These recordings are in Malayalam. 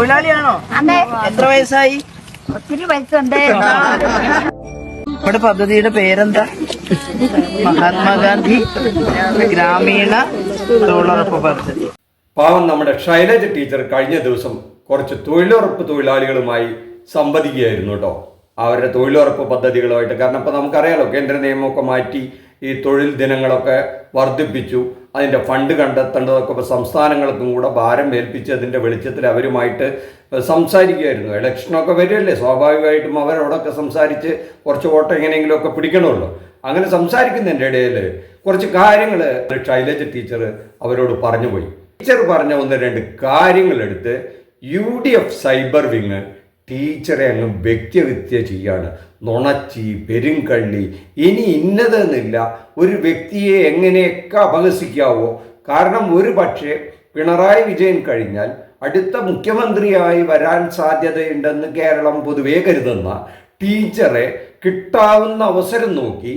തൊഴിലാളിയാണോ? എത്ര വയസ്സായി? ഒത്തിരി വയസ്സുണ്ട്. നമ്മുടെ പദ്ധതിയുടെ പേരെന്താ? മഹാത്മാഗാന്ധി ഗ്രാമീണ തൊഴിലുറപ്പ് പദ്ധതി. പാവം നമ്മുടെ ഷൈലജ ടീച്ചർ കഴിഞ്ഞ ദിവസം കുറച്ച് തൊഴിലുറപ്പ് തൊഴിലാളികളുമായി സംവദിക്കുകയായിരുന്നു കേട്ടോ. അവരുടെ തൊഴിലുറപ്പ് പദ്ധതികളുമായിട്ട് കാരണം ഇപ്പം നമുക്കറിയാലോ കേന്ദ്ര നിയമമൊക്കെ മാറ്റി ഈ തൊഴിൽ ദിനങ്ങളൊക്കെ വർദ്ധിപ്പിച്ചു. അതിന്റെ ഫണ്ട് കണ്ടെത്തേണ്ടതൊക്കെ സംസ്ഥാനങ്ങൾക്കും കൂടെ ഭാരം ഏൽപ്പിച്ചതിന്റെ വെളിച്ചത്തിൽ അവരുമായിട്ട് സംസാരിക്കുമായിരുന്നു ഇലക്ഷനൊക്കെ വരികയല്ലേ? സ്വാഭാവികമായിട്ടും അവരോടൊക്കെ സംസാരിച്ച് കുറച്ച് വോട്ട് എങ്ങനെയെങ്കിലുമൊക്കെ പിടിക്കണമല്ലോ. അങ്ങനെ സംസാരിക്കുന്നതിന്റെ ഇടയിൽ കുറച്ച് കാര്യങ്ങൾ ശൈലജ ടീച്ചർ അവരോട് പറഞ്ഞു പോയി ടീച്ചർ പറഞ്ഞ ഒന്ന് രണ്ട് കാര്യങ്ങളെടുത്ത് U D F cyber wing ടീച്ചറെ അങ്ങ് വ്യക്തിഹത്യ ചെയ്യാണ്. നുണച്ചി പെരുങ്കള്ളി ഇനി ഇന്നതെന്നില്ല. ഒരു വ്യക്തിയെ എങ്ങനെയൊക്കെ അപഹസിക്കാവോ. കാരണം ഒരു പക്ഷേ പിണറായി വിജയൻ കഴിഞ്ഞാൽ അടുത്ത മുഖ്യമന്ത്രിയായി വരാൻ സാധ്യതയുണ്ടെന്ന് കേരളം പൊതുവേ കരുതുന്ന ടീച്ചറെ കിട്ടാവുന്ന അവസരം നോക്കി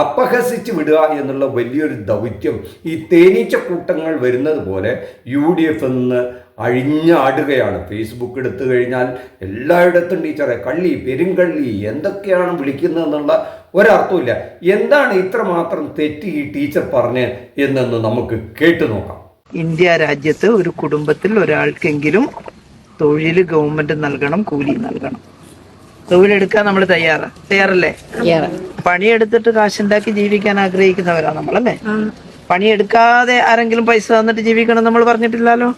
അപഹസിച്ച് വിടുക എന്നുള്ള വലിയൊരു ദൗത്യം ഈ തേനീച്ചക്കൂട്ടങ്ങൾ വരുന്നത് പോലെ യു ഡി എഫ് എന്ന് അഴിഞ്ഞാടുകയാണ് ഫേസ്ബുക്ക് എടുത്തു കഴിഞ്ഞാൽ എല്ലായിടത്തും ടീച്ചറെ കള്ളി പെരുങ്കള്ളി എന്തൊക്കെയാണ് വിളിക്കുന്നതെന്നുള്ള ഒരർത്ഥമില്ല എന്താണ് ഇത്രമാത്രം തെറ്റ് ഈ ടീച്ചർ പറഞ്ഞ് എന്നൊന്ന് നമുക്ക് കേട്ടു നോക്കാം. ഇന്ത്യ രാജ്യത്ത് ഒരു കുടുംബത്തിൽ ഒരാൾക്കെങ്കിലും തൊഴിൽ ഗവൺമെന്റ് നൽകണം കൂലി നൽകണം. തൊഴിലെടുക്കാൻ നമ്മൾ തയ്യാറാ? തയ്യാറല്ലേ? പണിയെടുത്തിട്ട് കാശുണ്ടാക്കി ജീവിക്കാൻ ആഗ്രഹിക്കുന്നവരാ നമ്മളല്ലേ? പണിയെടുക്കാതെ ആരെങ്കിലും പൈസ തന്നിട്ട് ജീവിക്കണം നമ്മൾ പറഞ്ഞിട്ടില്ലല്ലോ?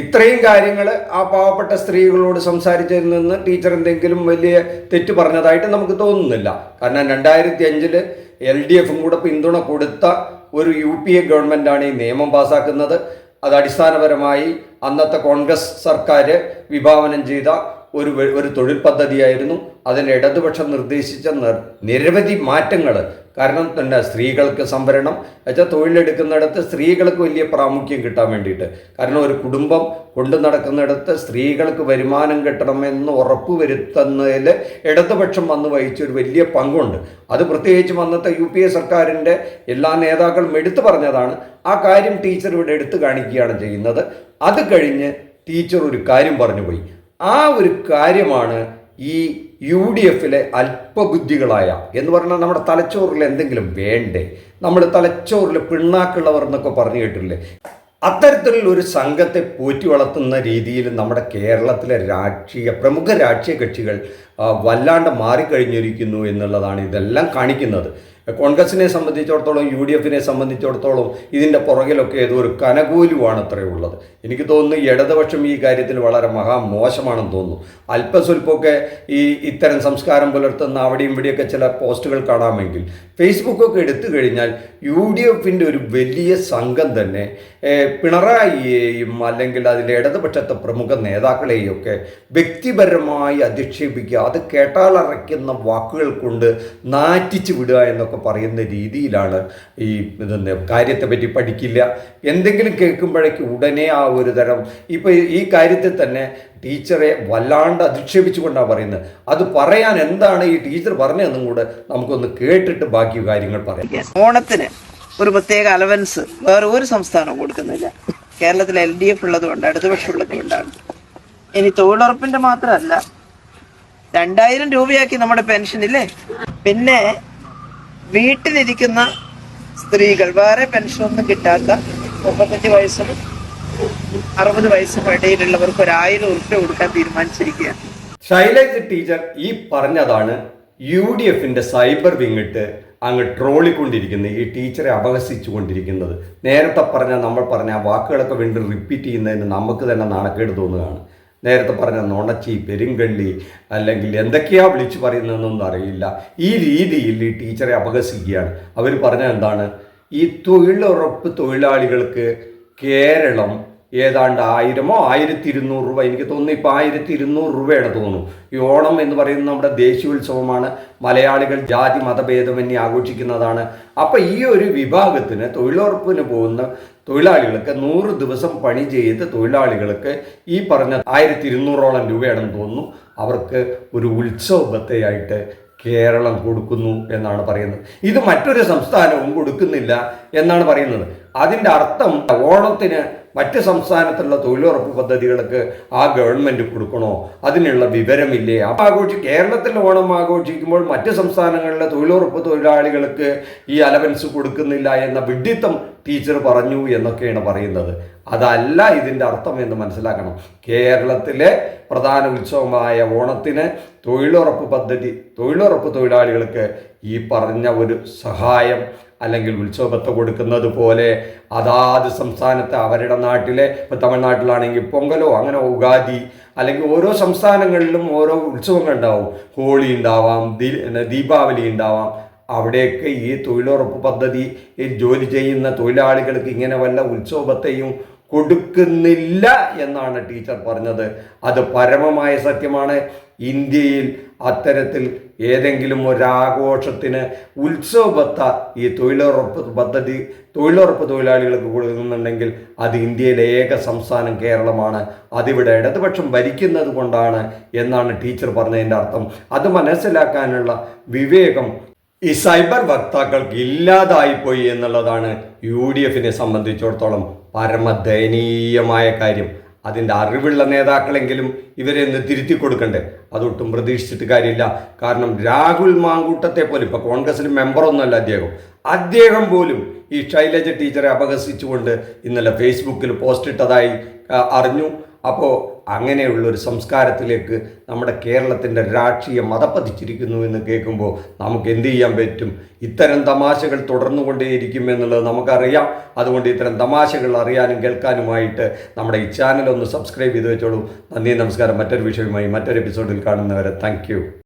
ഇത്രയും കാര്യങ്ങൾ ആ പാവപ്പെട്ട സ്ത്രീകളോട് സംസാരിച്ചതിൽ നിന്ന് ടീച്ചർ എന്തെങ്കിലും വലിയ തെറ്റ് പറഞ്ഞതായിട്ട് നമുക്ക് തോന്നുന്നില്ല. കാരണം രണ്ടായിരത്തി അഞ്ചിൽ എൽ ഡി എഫും കൂടെ പിന്തുണ കൊടുത്ത ഒരു യു പി എ ഗവൺമെന്റാണ് ഈ നിയമം പാസാക്കുന്നത്. അത് അടിസ്ഥാനപരമായി അന്നത്തെ കോൺഗ്രസ് സർക്കാർ വിഭാവനം ചെയ്ത ഒരു ഒരു തൊഴിൽ പദ്ധതിയായിരുന്നു. അതിന് ഇടതുപക്ഷം നിർദ്ദേശിച്ച നിരവധി മാറ്റങ്ങൾ. കാരണം തന്നെ സ്ത്രീകൾക്ക് സംവരണം. വെച്ചാൽ തൊഴിലെടുക്കുന്നിടത്ത് സ്ത്രീകൾക്ക് വലിയ പ്രാമുഖ്യം കിട്ടാൻ വേണ്ടിയിട്ട്. കാരണം ഒരു കുടുംബം കൊണ്ടു നടക്കുന്നിടത്ത് സ്ത്രീകൾക്ക് വരുമാനം കിട്ടണമെന്ന് ഉറപ്പ് വരുത്തുന്നതിൽ ഇടതുപക്ഷം വന്ന് വഹിച്ച ഒരു വലിയ പങ്കുണ്ട്. അത് പ്രത്യേകിച്ചും അന്നത്തെ യു പി എ സർക്കാരിന്റെ എല്ലാ നേതാക്കളും എടുത്തു പറഞ്ഞതാണ്. ആ കാര്യം ടീച്ചർ ഇവിടെ എടുത്തു കാണിക്കുകയാണ് ചെയ്യുന്നത്. അത് കഴിഞ്ഞ് ടീച്ചർ ഒരു കാര്യം പറഞ്ഞു പോയി. ആ ഒരു കാര്യമാണ് ഈ യു ഡി എഫിലെ അല്പബുദ്ധികളായ എന്ന് പറഞ്ഞാൽ നമ്മുടെ തലച്ചോറിൽ എന്തെങ്കിലും വേണ്ടേ? നമ്മൾ തലച്ചോറിൽ പിണ്ണാക്കുള്ളവർ എന്നൊക്കെ പറഞ്ഞു കേട്ടില്ലേ അത്തരത്തിലുള്ള ഒരു സംഘത്തെ പോറ്റി വളർത്തുന്ന രീതിയിൽ നമ്മുടെ കേരളത്തിലെ രാഷ്ട്രീയ പ്രമുഖ രാഷ്ട്രീയ കക്ഷികൾ വല്ലാണ്ട് മാറിക്കഴിഞ്ഞിരിക്കുന്നു എന്നുള്ളതാണ് ഇതെല്ലാം കാണിക്കുന്നത്. കോൺഗ്രസിനെ സംബന്ധിച്ചിടത്തോളം യു ഡി എഫിനെ സംബന്ധിച്ചിടത്തോളം ഇതിന്റെ പുറകിലൊക്കെ ഏതോ ഒരു കനകൂലുവാണ് അത്രേ ഉള്ളത്. എനിക്ക് തോന്നുന്നു ഇടതുപക്ഷം ഈ കാര്യത്തിൽ വളരെ മഹാമോശമാണെന്ന് തോന്നുന്നു. അല്പസ്വല്പമൊക്കെ ഈ ഇത്തരം സംസ്കാരം പുലർത്തുന്ന അവിടെയും ഇവിടെയൊക്കെ ചില പോസ്റ്റുകൾ കാണാമെങ്കിൽ ഫേസ്ബുക്കൊക്കെ എടുത്തു കഴിഞ്ഞാൽ യു ഡി എഫിന്റെ ഒരു വലിയ സംഘം തന്നെ പിണറായിയെയും അല്ലെങ്കിൽ അതിന്റെ ഇടതുപക്ഷത്തെ പ്രമുഖ നേതാക്കളെയും ഒക്കെ വ്യക്തിപരമായി അധിക്ഷേപിക്കുക അത് കേട്ടാലറയ്ക്കുന്ന വാക്കുകൾ കൊണ്ട് നാറ്റിച്ചു വിടുക എന്നൊക്കെ പറയുന്ന രീതിയിലാണ് ഈ ഇതെന്ന് കാര്യത്തെ പറ്റി പഠിക്കില്ല. എന്തെങ്കിലും കേൾക്കുമ്പോഴേക്ക് ഉടനെ ആ ഒരു തരം ഇപ്പോൾ ഈ കാര്യത്തിൽ തന്നെ ടീച്ചറെ വല്ലാണ്ട് അധിക്ഷേപിച്ചുകൊണ്ടാണ് പറയുന്നത്. അത് പറയാൻ എന്താണ് ഈ ടീച്ചർ പറഞ്ഞതെന്നും കൂടെ നമുക്കൊന്ന് കേട്ടിട്ട് ബാക്കി കാര്യങ്ങൾ പറയാം. ഓണത്തിന് ഒരു പ്രത്യേക അലവൻസ് വേറെ ഒരു സംസ്ഥാനവും കൊടുക്കുന്നില്ല. കേരളത്തിൽ എൽ ഡി എഫ് ഉള്ളതുകൊണ്ട് ഇടതുപക്ഷം ഉള്ളതുകൊണ്ടാണ് ഇനി തൊഴിലുറപ്പിന്റെ മാത്രമല്ല രണ്ടായിരം രൂപയാക്കി നമ്മുടെ പെൻഷൻ ഇല്ലേ പിന്നെ വീട്ടിലിരിക്കുന്ന സ്ത്രീകൾ വേറെ പെൻഷനൊന്നും കിട്ടാത്ത മുപ്പത്തഞ്ച് വയസ്സും അറുപത് വയസ്സും ഇടയിലുള്ളവർക്ക് ഒരായിരം ഉറുപ്പ്യ കൊടുക്കാൻ തീരുമാനിച്ചിരിക്കുകയാണ്. ശൈലജ ടീച്ചർ ഈ പറഞ്ഞതാണ് യു ഡി എഫിന്റെ സൈബർ വിങ്ങിട്ട് അങ്ങ് ട്രോളിക്കൊണ്ടിരിക്കുന്നത് ഈ ടീച്ചറെ അപഹസിച്ചു കൊണ്ടിരിക്കുന്നത് നേരത്തെ പറഞ്ഞ നമ്മൾ പറഞ്ഞ വാക്കുകളൊക്കെ വീണ്ടും റിപ്പീറ്റ് ചെയ്യുന്നതിന് നമുക്ക് തന്നെ നാണക്കേട് തോന്നുകയാണ്. നേരത്തെ പറഞ്ഞ നുണച്ചി പെരുങ്കള്ളി അല്ലെങ്കിൽ എന്തൊക്കെയാ വിളിച്ചു പറയുന്നതെന്നൊന്നും അറിയില്ല. ഈ രീതിയിൽ ഈ ടീച്ചറെ അപഹസിക്കുകയാണ്. അവർ പറഞ്ഞ എന്താണ്? ഈ തൊഴിലുറപ്പ് തൊഴിലാളികൾക്ക് കേരളം ഏതാണ്ട് ആയിരമോ ആയിരത്തി ഇരുന്നൂറ് രൂപ എനിക്ക് തോന്നുന്നു ഇപ്പോൾ ആയിരത്തി ഇരുന്നൂറ് രൂപയാണ് തോന്നുന്നു. ഈ ഓണം എന്ന് പറയുന്നത് നമ്മുടെ ദേശീയോത്സവമാണ്. മലയാളികൾ ജാതി മതഭേദമന്യേ ആഘോഷിക്കുന്നതാണ്. അപ്പോൾ ഈ ഒരു വിഭാഗത്തിന് തൊഴിലുറപ്പിന് പോകുന്ന തൊഴിലാളികൾക്ക് നൂറ് ദിവസം പണി ചെയ്ത് തൊഴിലാളികൾക്ക് ഈ പറഞ്ഞ ആയിരത്തി ഇരുന്നൂറോളം രൂപയാണെന്ന് തോന്നുന്നു. അവർക്ക് ഒരു ഉത്സവബത്തയായിട്ട് കേരളം കൊടുക്കുന്നു എന്നാണ് പറയുന്നത്. ഇത് മറ്റൊരു സംസ്ഥാനവും കൊടുക്കുന്നില്ല എന്നാണ് പറയുന്നത്. അതിന്റെ അർത്ഥം ഓണത്തിന് മറ്റ് സംസ്ഥാനത്തുള്ള തൊഴിലുറപ്പ് പദ്ധതികൾക്ക് ആ ഗവൺമെന്റ് കൊടുക്കണോ? അതിനുള്ള വിവരമില്ലേ? അപ്പം ആഘോഷി കേരളത്തിൽ ഓണം ആഘോഷിക്കുമ്പോൾ മറ്റ് സംസ്ഥാനങ്ങളിലെ തൊഴിലുറപ്പ് തൊഴിലാളികൾക്ക് ഈ അലവൻസ് കൊടുക്കുന്നില്ല എന്ന വിഡിത്തം ടീച്ചർ പറഞ്ഞു എന്നൊക്കെയാണ് പറയുന്നത്. അതല്ല ഇതിന്റെ അർത്ഥം എന്ന് മനസ്സിലാക്കണം. കേരളത്തിലെ പ്രധാന ഉത്സവമായ ഓണത്തിന് തൊഴിലുറപ്പ് പദ്ധതി തൊഴിലുറപ്പ് തൊഴിലാളികൾക്ക് ഈ പറഞ്ഞ ഒരു സഹായം അല്ലെങ്കിൽ ഉത്സവത്തെ കൊടുക്കുന്നത് പോലെ അതാത് സംസ്ഥാനത്ത് അവരുടെ നാട്ടിലെ ഇപ്പോൾ തമിഴ്നാട്ടിലാണെങ്കിൽ പൊങ്കലോ അങ്ങനെ ഉഗാദി അല്ലെങ്കിൽ ഓരോ സംസ്ഥാനങ്ങളിലും ഓരോ ഉത്സവങ്ങൾ ഉണ്ടാവും. ഹോളി ഉണ്ടാവാം ദീ- ദീപാവലി ഉണ്ടാവാം. അവിടെയൊക്കെ ഈ തൊഴിലുറപ്പ് പദ്ധതി ജോലി ചെയ്യുന്ന തൊഴിലാളികൾക്ക് ഇങ്ങനെ വല്ല ഉത്സവത്തെയും കൊടുക്കുന്നില്ല എന്നാണ് ടീച്ചർ പറഞ്ഞത്. അത് പരമമായ സത്യമാണ്. ഇന്ത്യയിൽ അത്തരത്തിൽ ഏതെങ്കിലും ഒരാഘോഷത്തിന് ഉത്സവബത്ത ഈ തൊഴിലുറപ്പ് പദ്ധതി തൊഴിലുറപ്പ് തൊഴിലാളികൾക്ക് കൊടുക്കുന്നുണ്ടെങ്കിൽ അത് ഇന്ത്യയിലെ ഏക സംസ്ഥാനം കേരളമാണ്. അതിവിടെ ഇടതുപക്ഷം ഭരിക്കുന്നത് കൊണ്ടാണ് എന്നാണ് ടീച്ചർ പറഞ്ഞതിന്റെ അർത്ഥം. അത് മനസ്സിലാക്കാനുള്ള വിവേകം ഈ സൈബർ വക്താക്കൾക്ക് ഇല്ലാതായിപ്പോയി എന്നുള്ളതാണ് യു ഡി എഫിനെ സംബന്ധിച്ചിടത്തോളം പരമദയനീയമായ കാര്യം. അതിന്റെ അറിവുള്ള നേതാക്കളെങ്കിലും ഇവരെ ഒന്ന് തിരുത്തി കൊടുക്കണ്ടേ? അതൊട്ടും പ്രതീക്ഷിച്ചിട്ട് കാര്യമില്ല. കാരണം രാഹുൽ മാങ്കൂട്ടത്തെ പോലും ഇപ്പോൾ കോൺഗ്രസിന് മെമ്പറൊന്നുമല്ല അദ്ദേഹം. അദ്ദേഹം പോലും ഈ ശൈലജ ടീച്ചറെ അപഹസിച്ചുകൊണ്ട് ഇന്നലെ ഫേസ്ബുക്കിൽ പോസ്റ്റ് ഇട്ടതായി അറിഞ്ഞു. അപ്പോൾ അങ്ങനെയുള്ള ഒരു സംസ്കാരത്തിലേക്ക് നമ്മുടെ കേരളത്തിന്റെ രാഷ്ട്രീയം മതപ്പതിച്ചിരിക്കുന്നു എന്ന് കേൾക്കുമ്പോൾ നമുക്ക് എന്ത് ചെയ്യാൻ പറ്റും? ഇത്തരം തമാശകൾ തുടർന്നു കൊണ്ടേയിരിക്കും എന്നുള്ളത് നമുക്കറിയാം. അതുകൊണ്ട് ഇത്തരം തമാശകൾ അറിയാനും കേൾക്കാനുമായിട്ട് നമ്മുടെ ഈ ചാനൽ ഒന്ന് സബ്സ്ക്രൈബ് ചെയ്ത് വെച്ചോളൂ. നന്ദി നമസ്കാരം. മറ്റൊരു വിഷയവുമായി മറ്റൊരു എപ്പിസോഡിൽ കാണുന്നവരെ താങ്ക്